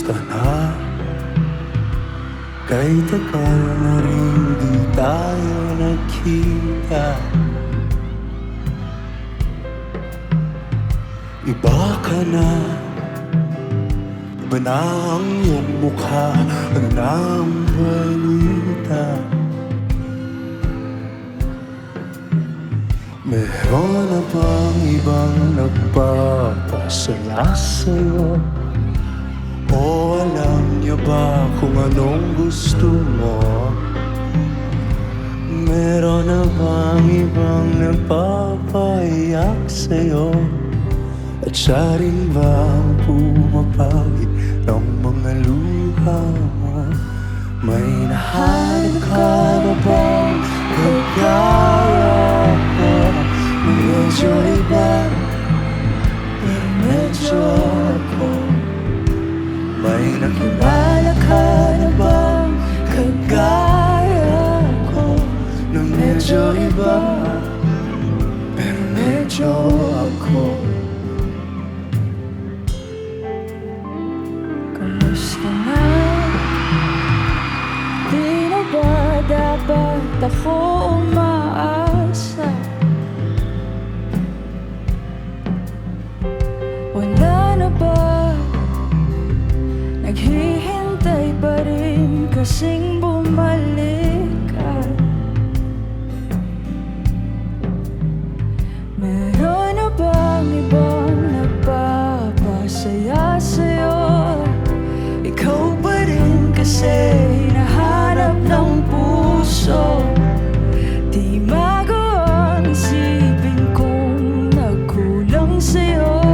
kumusta na? Kay tagal na rin di tayo nakita Iba ka na Iba na ang iyong mukha Ano na ang balita Meron na bang ibang nagpapasala sa'yo? O alam niya ba kung anong gusto mo? Meron na bang ibang nagpapaiyak sa'yo? At siya rin ba ang pumapagit ng mga luha mo? May nahanap ka na bang kagaya ko? Medyo iba, medyo May nakilala ka na bang kagaya ko? Na medyo iba, pero medyo kasing bumalik ka Meron na bang ibang nagpapasaya sa'yo? Ikaw pa rin kasi hinahanap ng puso Di magawang isipin kung sa'yo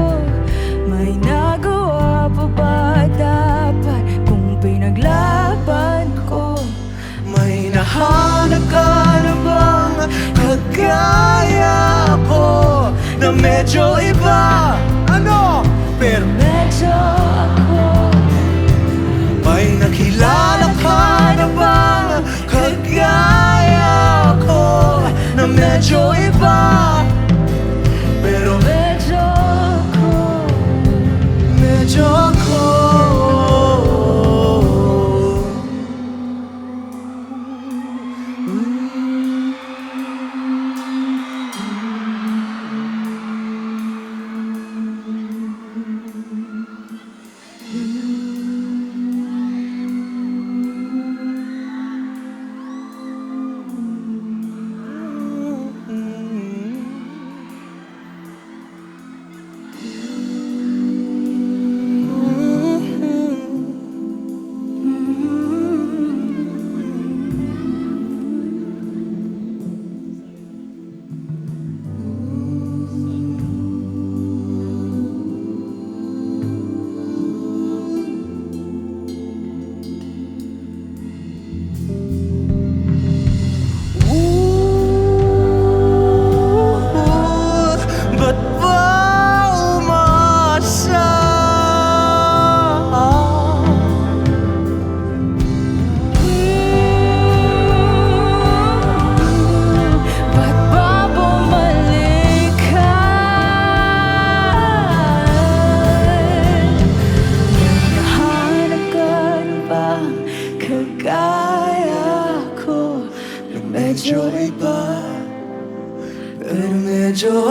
May nagawa pa ba dapat? May nahanap ka na bang kagaya ko Na medyo iba, ano? Pero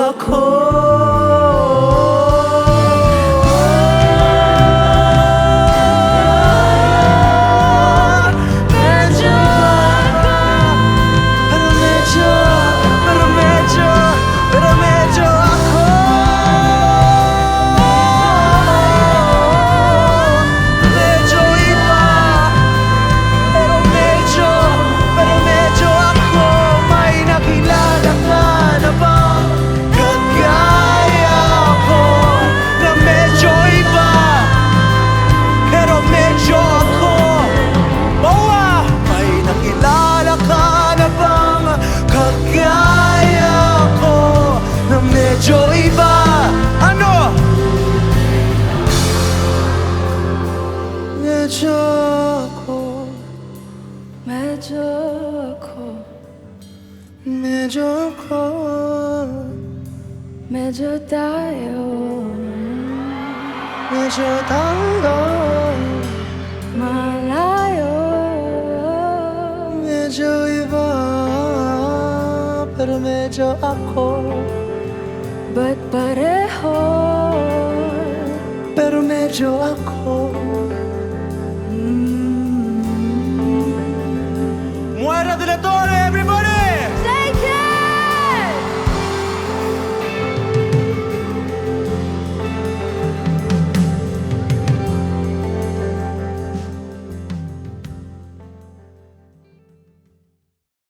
medyo joy va Ah no 매적고 매적고 매적고 매적다요. 매적다요 말아요. 매적이봐. pero 매적고 Ba't pareho? Pero medyo ako mm. Muera de la torre!